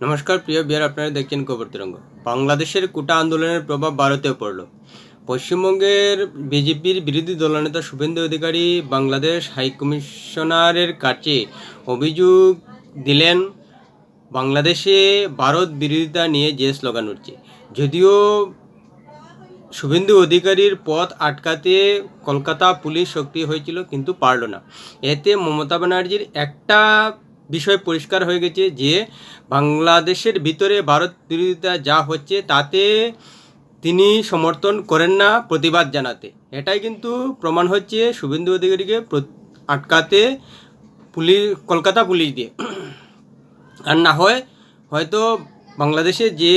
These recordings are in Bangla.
নমস্কার, প্রিয় বিয়ার আপনারা দেখছেন খবর তরঙ্গ। বাংলাদেশের কোটা আন্দোলনের প্রভাব ভারতেও পড়ল। পশ্চিমবঙ্গের বিজেপির বিরোধী দলনেতা শুভেন্দু অধিকারী বাংলাদেশ হাইকমিশনারের কাছে অভিযোগ দিলেন, বাংলাদেশে ভারত বিরোধিতা নিয়ে যে স্লোগান উঠছে। যদিও শুভেন্দু অধিকারীর পথ আটকাতে কলকাতা পুলিশ সক্রিয় হয়েছিল, কিন্তু পারল না। এতে মমতা ব্যানার্জির একটা বিষয় পরিষ্কার হয়ে গেছে যে বাংলাদেশের ভিতরে ভারত বিরোধিতা যা হচ্ছে তাতে তিনি সমর্থন করেন না প্রতিবাদ জানাতে। এটাই কিন্তু প্রমাণ হচ্ছে শুভেন্দু অধিকারীকে আটকাতে পুলিশ, কলকাতা পুলিশ দিয়ে। আর না হয় হয়তো বাংলাদেশে যে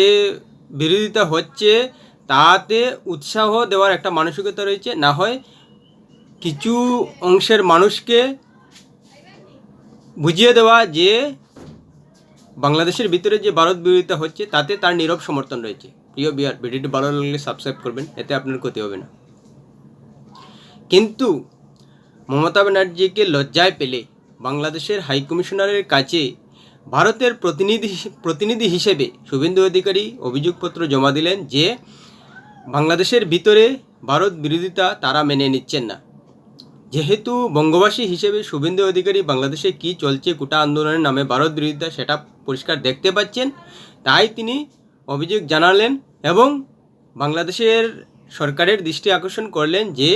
বিরোধিতা হচ্ছে তাতে উৎসাহ দেওয়ার একটা মানসিকতা রয়েছে, না হয় কিছু অংশের মানুষকে বুঝিয়ে দেওয়া যে বাংলাদেশের ভিতরে যে ভারত বিরোধিতা হচ্ছে, তাতে তার নীরব সমর্থন রয়েছে। প্রিয় বিহার ভিডিওটি ভালো লাগলে সাবস্ক্রাইব করবেন, এতে আপনার ক্ষতি হবে না। কিন্তু মমতা ব্যানার্জিকে লজ্জায় পেলে বাংলাদেশের হাইকমিশনারের কাছে ভারতের প্রতিনিধি প্রতিনিধি হিসেবে শুভেন্দু অধিকারী অভিযোগপত্র জমা দিলেন যে, বাংলাদেশের ভিতরে ভারত বিরোধিতা তারা মেনে নিচ্ছেন না। যেহেতু বঙ্গবাসী হিসেবে শুভেন্দু অধিকারী বাংলাদেশে কি চলছে কোটা আন্দোলনের নামে ভারত বিরোধিতা সেটা পরিষ্কার দেখতে পাচ্ছেন, তাই তিনি অভিযোগ জানালেন এবং বাংলাদেশের সরকারের দৃষ্টি আকর্ষণ করলেন যে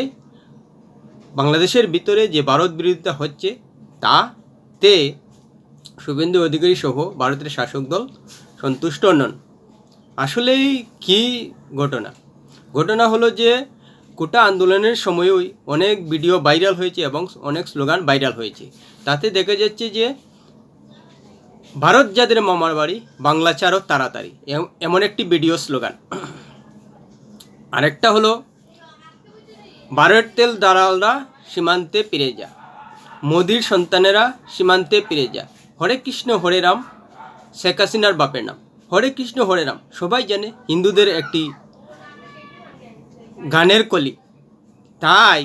বাংলাদেশের ভিতরে যে ভারত বিরোধিতা হচ্ছে, তাতে শুভেন্দু অধিকারী সহ ভারতের শাসক দল সন্তুষ্ট নন। আসলেই কি ঘটনা? ঘটনা হলো যে কোটা আন্দোলনের সময়ই অনেক ভিডিও ভাইরাল হয়েছে এবং অনেক স্লোগান ভাইরাল হয়েছে। তাতে দেখা যাচ্ছে যে ভারত যাদের মামার বাড়ি, বাংলা চারও তাড়াতাড়ি। এম- এমন একটি ভিডিও স্লোগান। আরেকটা হলো, ভারত তেল দালালরা সীমান্তে পেরে যা। মোদির সন্তানেরা সীমান্তে পেরে যা। হরে কৃষ্ণ, হরে রাম, শেখ হাসিনার বাপের নাম। হরে কৃষ্ণ, হরে রাম। সবাই জানে হিন্দুদের একটি গানের কলি। তাই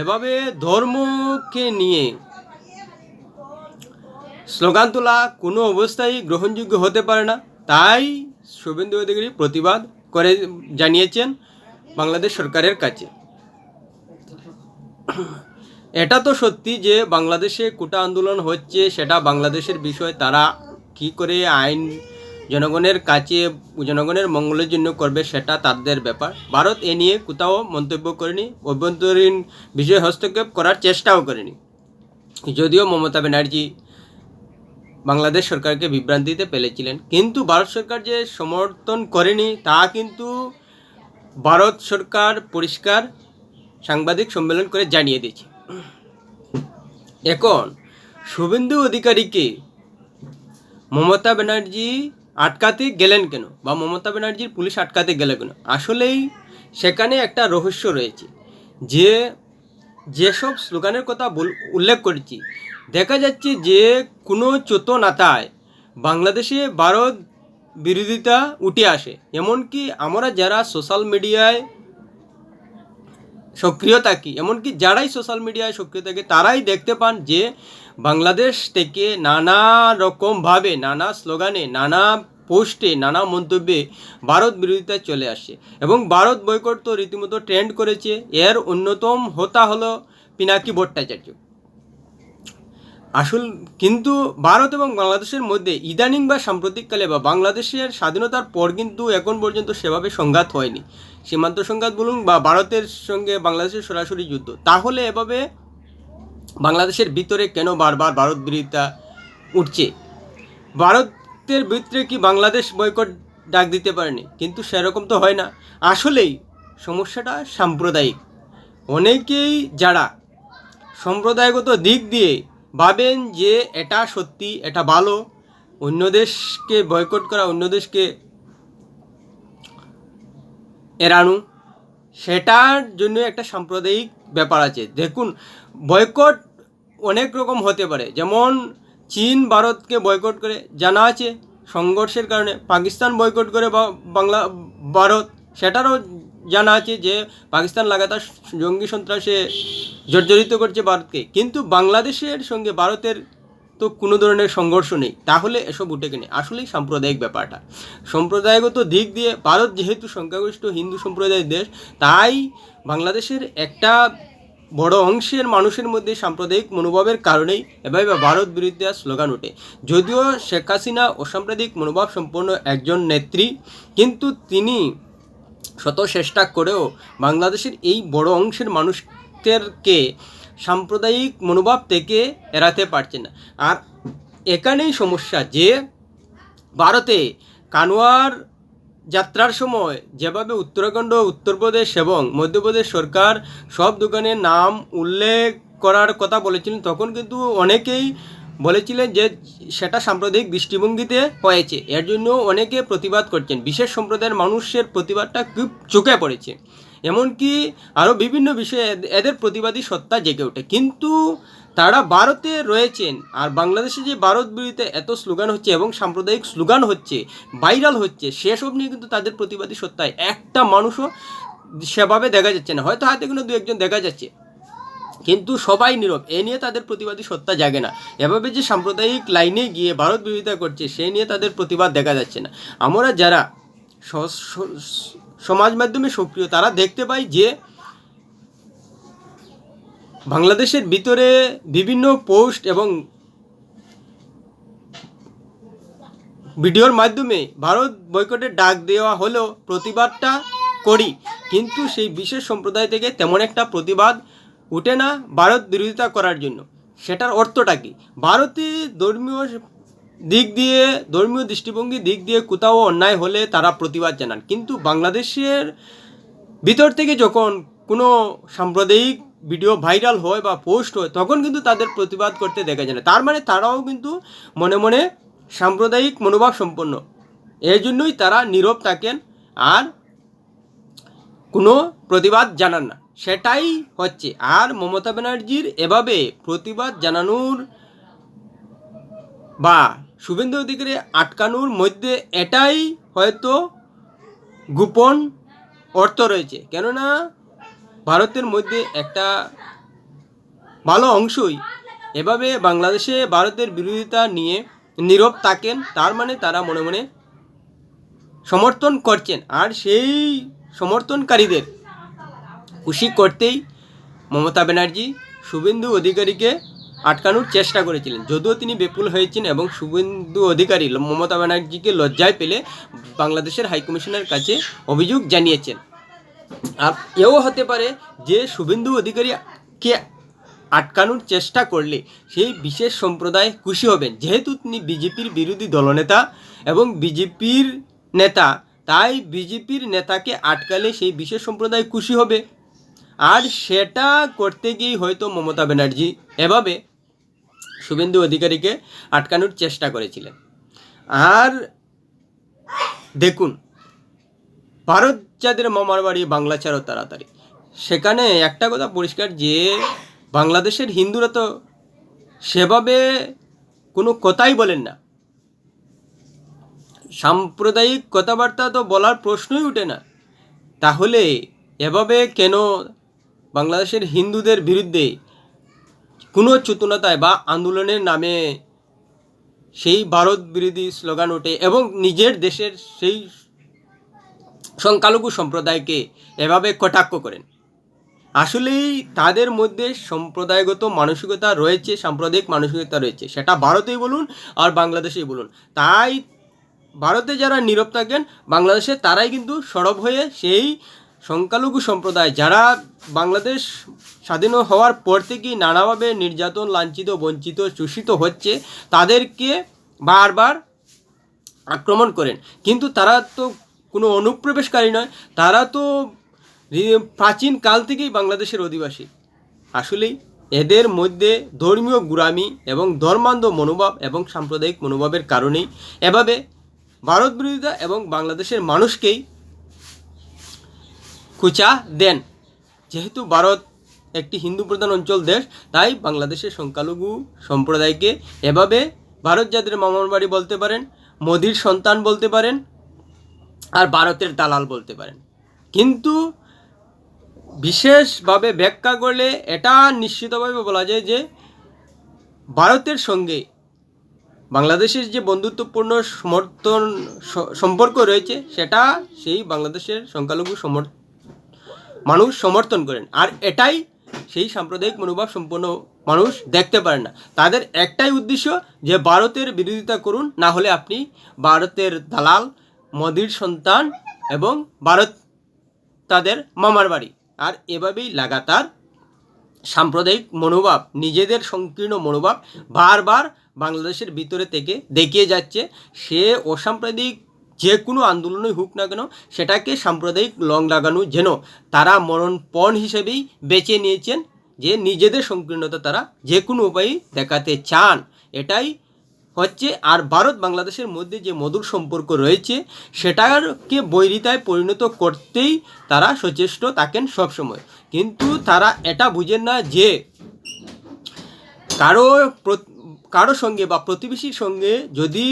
এভাবে ধর্মকে নিয়ে স্লোগান তোলা কোনো অবস্থায় গ্রহণযোগ্য হতে পারে না। তাই শুভেন্দু অধিকারী প্রতিবাদ করে জানিয়েছেন বাংলাদেশ সরকারের কাছে। এটা তো সত্যি যে বাংলাদেশে কোটা আন্দোলন হচ্ছে, সেটা বাংলাদেশের বিষয়, তারা কি করে আইন জনগণের কাছে, জনগণের মঙ্গলের জন্য করবে সেটা তাদের ব্যাপার। ভারত এ নিয়ে কোথাও মন্তব্য করেনি, অভ্যন্তরীণ বিষয় হস্তক্ষেপ করার চেষ্টাও করেনি। যদিও মমতা ব্যানার্জি বাংলাদেশ সরকারকে বিভ্রান্তিতে ফেলেছিলেন, কিন্তু ভারত সরকার যে সমর্থন করেনি, তা কিন্তু ভারত সরকার পরিষ্কার সাংবাদিক সম্মেলন করে জানিয়ে দিয়েছে। এখন, শুভেন্দু অধিকারীকে মমতা ব্যানার্জি আটকাতে গেলেন কেন? বা মমতা ব্যানার্জির পুলিশ আটকাতে গেল কেন? আসলেই সেখানে একটা রহস্য রয়েছে। যে, যেসব স্লোগানের কথা বল- উল্লেখ করেছি, দেখা যাচ্ছে যে কোনো চোতনাতায় বাংলাদেশে ভারত বিরোধিতা উঠে আসে। এমনকি আমরা যারা সোশ্যাল মিডিয়ায় সক্রিয় কী? এমনকি যারাই সোশ্যাল মিডিয়ায় সক্রিয় থাকে, তারাই দেখতে পান যে বাংলাদেশ থেকে নানা রকমভাবে নানা স্লোগানে নানা পোস্টে নানা মন্তব্যে ভারত বিরোধিতায় চলে আসে। এবং ভারত বয়কট তো রীতিমতো ট্রেন্ড করেছে। এর অন্যতম হোতা হলো পিনাকি ভট্টাচার্য। আসল কিন্তু ভারত এবং বাংলাদেশের মধ্যে ইদানিং বা সাম্প্রতিককালে বা বাংলাদেশের স্বাধীনতার পর কিন্তু এখন পর্যন্ত সেভাবে সংঘাত হয়নি। সীমান্ত সংঘাত বলুন বা ভারতের সঙ্গে বাংলাদেশের সরাসরি যুদ্ধ, তাহলে এভাবে বাংলাদেশের ভিতরে কেন বারবার ভারত বিরোধিতা উঠছে? ভারতের ভিতরে কি বাংলাদেশ বয়কট ডাক দিতে পারেনি? কিন্তু সেরকম তো হয় না। আসলেই সমস্যাটা সাম্প্রদায়িক। অনেকেই যারা সম্প্রদায়গত দিক দিয়ে ভাবেন যে এটা সত্যি, এটা ভালো। অন্য দেশকে বয়কট করা, অন্য দেশকে এড়ানো, সেটার জন্য একটা সাম্প্রদায়িক ব্যাপার আছে। দেখুন বয়কট অনেক রকম হতে পারে। যেমন, চীন ভারতকে বয়কট করে জানা আছে সংঘর্ষের কারণে। পাকিস্তান বয়কট করে বাংলা, ভারত, সেটারও জানা আছে যে পাকিস্তান লাগাতার জঙ্গি সন্ত্রাসে জর্জরিত করছে ভারতকে। কিন্তু বাংলাদেশের সঙ্গে ভারতের তো কোনো ধরনের সংঘর্ষ নেই। তাহলে এসব উঠে কেনে। আসলেই সাম্প্রদায়িক ব্যাপারটা। সম্প্রদায়গত দিক দিয়ে ভারত যেহেতু সংখ্যাগরিষ্ঠ হিন্দু সম্প্রদায়ের দেশ, তাই বাংলাদেশের একটা বড় অংশের মানুষের মধ্যে সাম্প্রদায়িক মনোভাবের কারণেই এভাবে ভারত বিরুদ্ধে স্লোগান ওঠে। যদিও শেখ হাসিনা অসাম্প্রদায়িক মনোভাব সম্পন্ন একজন নেত্রী, কিন্তু তিনি শত চেষ্টা করেও বাংলাদেশের এই বড় অংশের মানুষদেরকে সাম্প্রদায়িক মনোভাব থেকে এড়াতে পারছে না। আর এখানেই সমস্যা যে ভারতে কানোয়ার যাত্রার সময় যেভাবে উত্তরাখণ্ড, উত্তরপ্রদেশ এবং মধ্যপ্রদেশ সরকার সব দোকানের নাম উল্লেখ করার কথা বলেছিলেন, তখন কিন্তু অনেকেই বলেছিলেন যে সেটা সাম্প্রদায়িক দৃষ্টিভঙ্গিতে হয়েছে। এর জন্য অনেকে প্রতিবাদ করছেন। বিশেষ সম্প্রদায়ের মানুষের প্রতিবাদটা খুব চোখে পড়েছে। এমনকি আরও বিভিন্ন বিষয়ে এদের প্রতিবাদী সত্তা জেগে ওঠে। কিন্তু তারা ভারতে রয়েছেন আর বাংলাদেশে যে ভারত বিরোধীতে এত স্লোগান হচ্ছে এবং সাম্প্রদায়িক স্লোগান হচ্ছে, ভাইরাল হচ্ছে, সেসব নিয়ে কিন্তু তাদের প্রতিবাদী সত্তায় একটা মানুষও সেভাবে দেখা যাচ্ছে না। হয়তো হাতে কোনো দু একজন দেখা যাচ্ছে। কিন্তু সবাই নীরব। এ নিয়ে তাদের প্রতিবাদী সত্তা জাগে না। এভাবে যে সাম্প্রদায়িক লাইনে গিয়ে ভারত বিরোধিতা করছে, সে নিয়ে তাদের প্রতিবাদ দেখা যাচ্ছে না। আমরা যারা সমাজ মাধ্যমে সক্রিয়, তারা দেখতে পাই যে বাংলাদেশের ভিতরে বিভিন্ন পোস্ট এবং ভিডিওর মাধ্যমে ভারত বয়কটের ডাক দেওয়া হলেও প্রতিবাদটা করি। কিন্তু সেই বিশেষ সম্প্রদায় থেকে তেমন একটা প্রতিবাদ উঠে না ভারত বিরোধিতা করার জন্য। সেটার অর্থটা কি? ভারতে ধর্মীয় দিক দিয়ে, ধর্মীয় দৃষ্টিভঙ্গি দিক দিয়ে কোথাও অন্যায় হলে তারা প্রতিবাদ জানান। কিন্তু বাংলাদেশের ভিতর থেকে যখন কোনো সাম্প্রদায়িক ভিডিও ভাইরাল হয় বা পোস্ট হয়, তখন কিন্তু তাদের প্রতিবাদ করতে দেখা যায় না। তার মানে তারাও কিন্তু মনে মনে সাম্প্রদায়িক মনোভাব সম্পন্ন। এর জন্যই তারা নীরব থাকেন আর কোনো প্রতিবাদ জানান না। সেটাই হচ্ছে। আর মমতা ব্যানার্জির এভাবে প্রতিবাদ জানানোর বা শুভেন্দু অধিকারী আটকানোর মধ্যে এটাই হয়তো গোপন অর্থ রয়েছে। কেননা ভারতের মধ্যে একটা ভালো অংশই এভাবে বাংলাদেশে ভারতের বিরোধিতা নিয়ে নীরব থাকেন, তার মানে তারা মনে মনে সমর্থন করছেন। আর সেই সমর্থনকারীদের খুশি করতেই মমতা ব্যানার্জি শুভেন্দু অধিকারীকে আটকানোর চেষ্টা করেছিলেন। যদিও তিনি বেপুল হয়েছেন এবং শুভেন্দু অধিকারী মমতা ব্যানার্জিকে লজ্জায় পেলে বাংলাদেশের হাইকমিশনের কাছে অভিযোগ জানিয়েছেন। আর এও হতে পারে যে শুভেন্দু অধিকারীকে আটকানোর চেষ্টা করলে সেই বিশেষ সম্প্রদায় খুশি হবেন। যেহেতু তিনি বিজেপির বিরোধী দলনেতা এবং বিজেপির নেতা, তাই বিজেপির নেতাকে আটকালে সেই বিশেষ সম্প্রদায় খুশি হবে। আর সেটা করতে গিয়েই হয়তো মমতা ব্যানার্জি এভাবে শুভেন্দু অধিকারীকে আটকানোর চেষ্টা করেছিলেন। আর দেখুন, ভারত যাদের মামার বাড়ি, বাংলা ছাড়ো তাড়াতাড়ি। সেখানে একটা কথা পরিষ্কার যে, বাংলাদেশের হিন্দুরা তো সেভাবে কোনো কথাই বলেন না। সাম্প্রদায়িক কথাবার্তা তো বলার প্রশ্নই ওঠে না। তাহলে এভাবে কেন বাংলাদেশের হিন্দুদের বিরুদ্ধে কোনো চেতনতায় বা আন্দোলনের নামে সেই ভারত বিরোধী স্লোগান ওঠে এবং নিজের দেশের সেই সংখ্যালঘু সম্প্রদায়কে এভাবে কটাক্ষ করেন। আসলেই তাদের মধ্যে সম্প্রদায়গত মানসিকতা রয়েছে, সাম্প্রদায়িক মানসিকতা রয়েছে। সেটা ভারতেই বলুন আর বাংলাদেশেই বলুন। তাই ভারতে যারা নীরব থাকেন, বাংলাদেশে তারাই কিন্তু সরব হয়ে সেই সংখ্যালঘু সম্প্রদায় যারা বাংলাদেশ স্বাধীন হওয়ার পর থেকেই নানাভাবে নির্যাতন, লাঞ্ছিত, বঞ্চিত, শোষিত হচ্ছে, তাদেরকে বারবার আক্রমণ করেন। কিন্তু তারা তো কোনো অনুপ্রবেশকারী নয়, তারা তো প্রাচীন কাল থেকেই বাংলাদেশের অধিবাসী। আসলেই এদের মধ্যে ধর্মীয় গুরামি এবং ধর্মান্ধ মনোভাব এবং সাম্প্রদায়িক মনোভাবের কারণেই এভাবে ভারত বিরোধিতা এবং বাংলাদেশের মানুষকেই খুচা দেন। যেহেতু ভারত একটি হিন্দু প্রধান অঞ্চল দেশ, তাই বাংলাদেশের সংখ্যালঘু সম্প্রদায়কে এভাবে ভারত যাদের মামার বাড়ি বলতে পারেন, মোদির সন্তান বলতে পারেন, আর ভারতের দালাল বলতে পারেন। কিন্তু বিশেষভাবে ব্যাখ্যা করলে এটা নিশ্চিতভাবে বলা যায় যে ভারতের সঙ্গে বাংলাদেশের যে বন্ধুত্বপূর্ণ সমর্থন সম্পর্ক রয়েছে, সেটা সেই বাংলাদেশের সংখ্যালঘু সমর মানুষ সমর্থন করেন। আর এটাই সেই সাম্প্রদায়িক মনোভাব সম্পন্ন মানুষ দেখতে পারেন না। তাদের একটাই উদ্দেশ্য যে ভারতের বিরোধিতা করুন, না হলে আপনি ভারতের দালাল, মোদির সন্তান এবং ভারত তাদের মামার বাড়ি। আর এভাবেই লাগাতার সাম্প্রদায়িক মনোভাব, নিজেদের সংকীর্ণ মনোভাব বারবার বাংলাদেশের ভিতরে থেকে দেখিয়ে যাচ্ছে। সে অসাম্প্রদায়িক যে কোনো আন্দোলনই হোক না কেন, সেটাকে সাম্প্রদায়িক লং লাগানো যেন তারা মরণপণ হিসেবেই বেছে নিয়েছেন, যে নিজেদের সংকীর্ণতা তারা যে কোনো উপায়ে দেখাতে চান। এটাই হচ্ছে, আর ভারত বাংলাদেশের মধ্যে যে মধুর সম্পর্ক রয়েছে, সেটাকে বৈরিতায় পরিণত করতেই তারা সচেষ্ট থাকেন সবসময়। কিন্তু তারা এটা বুঝেন না যে কারও কারও সঙ্গে বা প্রতিবেশীর সঙ্গে যদি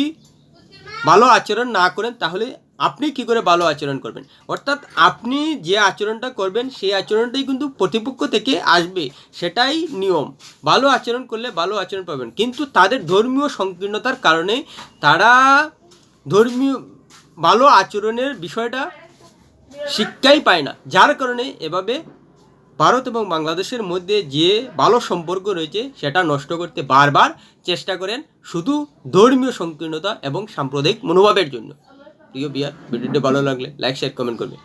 ভালো আচরণ না করেন, তাহলে আপনি কি করে ভালো আচরণ করবেন? অর্থাৎ আপনি যে আচরণটা করবেন, সেই আচরণটাই কিন্তু প্রতিপক্ষ থেকে আসবে, সেটাই নিয়ম। ভালো আচরণ করলে ভালো আচরণ পাবেন। কিন্তু তাদের ধর্মীয় সংকীর্ণতার কারণে তারা ধর্মীয়, ভালো আচরণের বিষয়টা শিক্ষাই পায় না। যার কারণে এভাবে ভারত এবং বাংলাদেশের মধ্যে যে ভালো সম্পর্ক রয়েছে, সেটা নষ্ট করতে বারবার চেষ্টা করেন শুধু ধর্মীয় সংকীর্ণতা এবং সাম্প্রদায়িক মনোভাবের জন্য। প্রিয় বিয়ার ভিডিওটি ভালো লাগলে লাইক শেয়ার কমেন্ট করবে